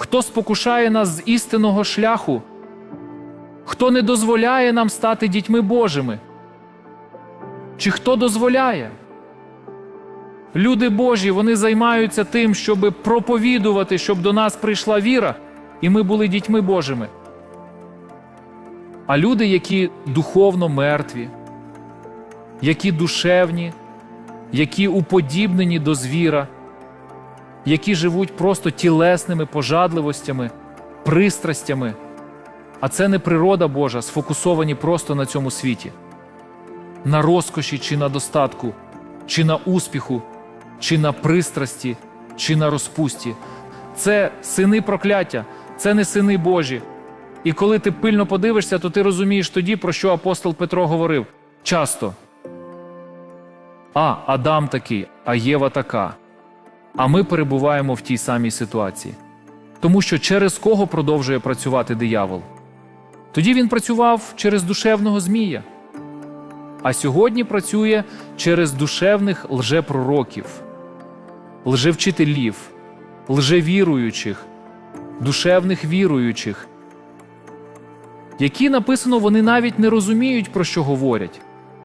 Хто спокушає нас з істинного шляху? Хто не дозволяє нам стати дітьми Божими? Чи хто дозволяє? Люди Божі вони займаються тим, щоб проповідувати, щоб до нас прийшла віра, і ми були дітьми Божими. А люди, які духовно мертві, які душевні, які уподібнені до звіра, які живуть просто тілесними пожадливостями, пристрастями, а це не природа Божа, сфокусовані просто на цьому світі, на розкоші чи на достатку, чи на успіху, чи на пристрасті, чи на розпусті. Це сини прокляття, це не сини Божі. І коли ти пильно подивишся, то ти розумієш тоді, про що апостол Петро говорив часто. А, Адам такий, а Єва така. А ми перебуваємо в тій самій ситуації. Тому що через кого продовжує працювати диявол? Тоді він працював через душевного змія. А сьогодні працює через душевних лжепророків, лжевчителів, лжевіруючих, душевних віруючих, які написано, вони навіть не розуміють, про що говорять.